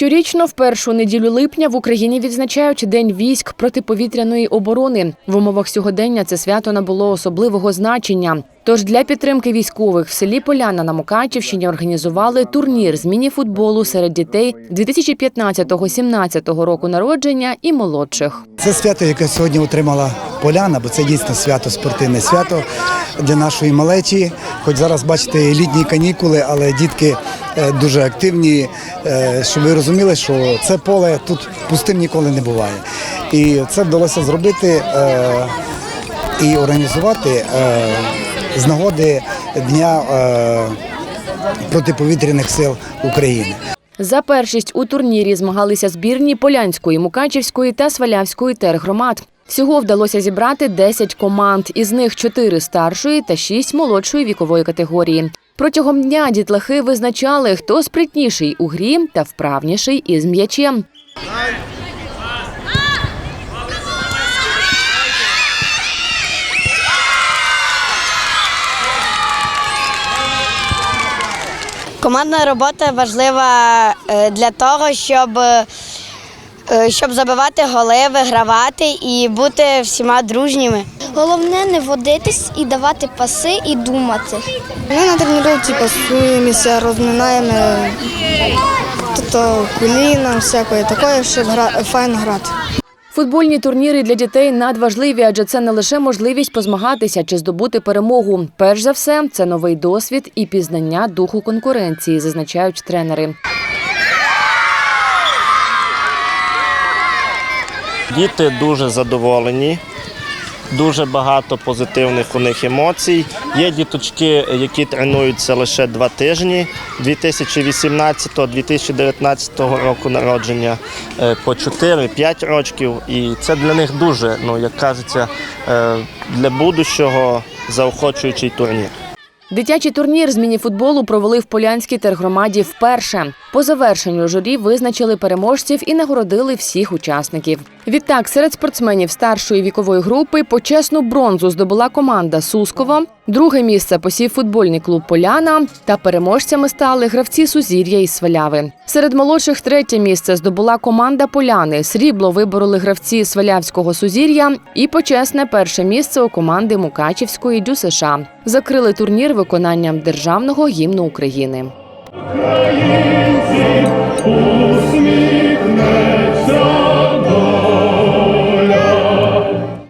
Щорічно в першу неділю липня в Україні відзначають День військ протиповітряної оборони. В умовах сьогодення це свято набуло особливого значення. Тож для підтримки військових в селі Поляна на Мукачівщині організували турнір з міні-футболу серед дітей 2015-17 року народження і молодших. Це свято, яке сьогодні отримала Поляна, бо це дійсно свято, спортивне свято для нашої малечі. Хоч зараз бачите літні канікули, але дітки дуже активні. Е, Щоб ви розуміли, що це поле тут пустим ніколи не буває. І це вдалося зробити е, і організувати е, з нагоди Дня е, протиповітряних сил України. За першість у турнірі змагалися збірні Полянської, Мукачівської та Свалявської тергромад. Всього вдалося зібрати 10 команд, із них 4 старшої та 6 молодшої вікової категорії. Протягом дня дітлахи визначали, хто спритніший у грі та вправніший із м'ячем. Командна робота важлива е, для того, щоб, е, щоб забивати голи, вигравати і бути всіма дружніми. Головне не водитись і давати паси і думати. Ми на тренувці пасуємося, розминаємо тобто коліна, всякої такої, щоб гра... файно грати. Футбольні турніри для дітей надважливі, адже це не лише можливість позмагатися чи здобути перемогу. Перш за все, це новий досвід і пізнання духу конкуренції, зазначають тренери. Діти дуже задоволені, дуже багато позитивних у них емоцій. Є діточки, які тренуються лише два тижні 2018-2019 року народження е, по 4-5 років. І це для них дуже, ну як кажеться, е, для будущого заохочуючий турнір. Дитячий турнір з мініфутболу провели в Полянській тергромаді вперше. По завершенню журі визначили переможців і нагородили всіх учасників. Відтак, серед спортсменів старшої вікової групи почесну бронзу здобула команда Сускова. Друге місце посів футбольний клуб Поляна. Та переможцями стали гравці Сузір'я із Сваляви. Серед молодших третє місце здобула команда Поляни. Срібло вибороли гравці Свалявського Сузір'я і почесне перше місце у команди Мукачівської Дю США. Закрили турнір виконанням державного гімну України. Українці,